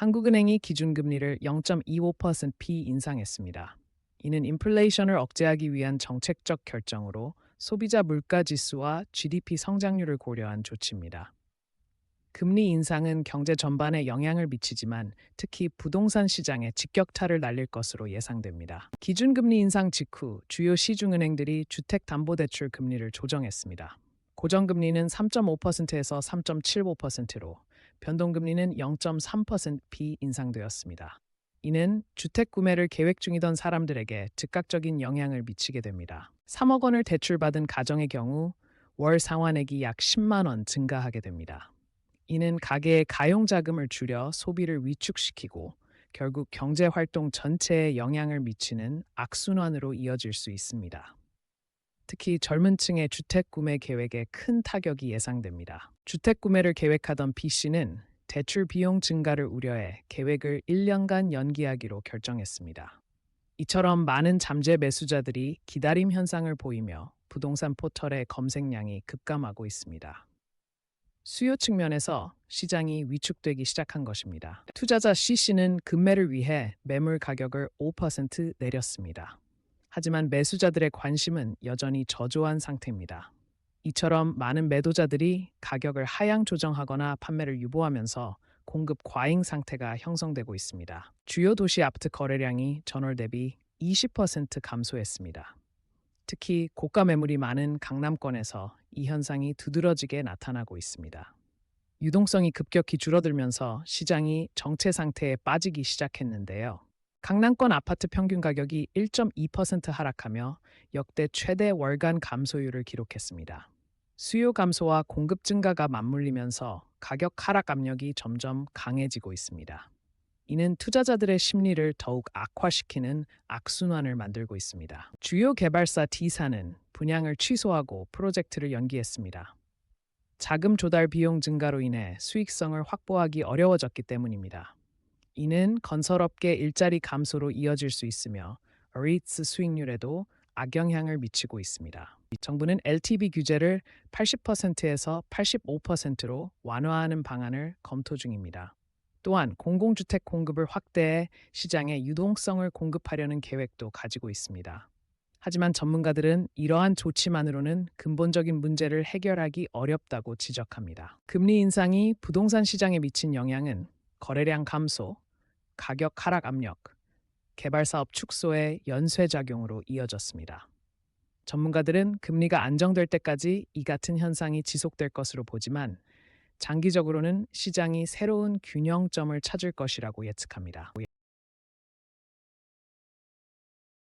한국은행이 기준금리를 0.25%p 인상했습니다. 이는 인플레이션을 억제하기 위한 정책적 결정으로 소비자 물가 지수와 GDP 성장률을 고려한 조치입니다. 금리 인상은 경제 전반에 영향을 미치지만 특히 부동산 시장에 직격탄을 날릴 것으로 예상됩니다. 기준금리 인상 직후 주요 시중은행들이 주택담보대출 금리를 조정했습니다. 고정금리는 3.5%에서 3.75%로 변동금리는 0.3%p 인상되었습니다. 이는 주택 구매를 계획 중이던 사람들에게 즉각적인 영향을 미치게 됩니다. 3억 원을 대출받은 가정의 경우 월 상환액이 약 10만 원 증가하게 됩니다. 이는 가계의 가용 자금을 줄여 소비를 위축시키고 결국 경제 활동 전체에 영향을 미치는 악순환으로 이어질 수 있습니다. 특히 젊은 층의 주택 구매 계획에 큰 타격이 예상됩니다. 주택 구매를 계획하던 B 씨는 대출 비용 증가를 우려해 계획을 1년간 연기하기로 결정했습니다. 이처럼 많은 잠재 매수자들이 기다림 현상을 보이며 부동산 포털의 검색량이 급감하고 있습니다. 수요 측면에서 시장이 위축되기 시작한 것입니다. 투자자 C씨는 급매를 위해 매물 가격을 5% 내렸습니다. 하지만 매수자들의 관심은 여전히 저조한 상태입니다. 이처럼 많은 매도자들이 가격을 하향 조정하거나 판매를 유보하면서 공급 과잉 상태가 형성되고 있습니다. 주요 도시 아파트 거래량이 전월 대비 20% 감소했습니다. 특히 고가 매물이 많은 강남권에서 이 현상이 두드러지게 나타나고 있습니다. 유동성이 급격히 줄어들면서 시장이 정체 상태에 빠지기 시작했는데요. 강남권 아파트 평균 가격이 1.2% 하락하며 역대 최대 월간 감소율을 기록했습니다. 수요 감소와 공급 증가가 맞물리면서 가격 하락 압력이 점점 강해지고 있습니다. 이는 투자자들의 심리를 더욱 악화시키는 악순환을 만들고 있습니다. 주요 개발사 D사는 분양을 취소하고 프로젝트를 연기했습니다. 자금 조달 비용 증가로 인해 수익성을 확보하기 어려워졌기 때문입니다. 이는 건설업계 일자리 감소로 이어질 수 있으며 REITs 수익률에도 악영향을 미치고 있습니다. 정부는 LTV 규제를 80%에서 85%로 완화하는 방안을 검토 중입니다. 또한 공공주택 공급을 확대해 시장에 유동성을 공급하려는 계획도 가지고 있습니다. 하지만 전문가들은 이러한 조치만으로는 근본적인 문제를 해결하기 어렵다고 지적합니다. 금리 인상이 부동산 시장에 미친 영향은 거래량 감소, 가격 하락 압력, 개발 사업 축소의 연쇄작용으로 이어졌습니다. 전문가들은 금리가 안정될 때까지 이 같은 현상이 지속될 것으로 보지만 장기적으로는 시장이 새로운 균형점을 찾을 것이라고 예측합니다.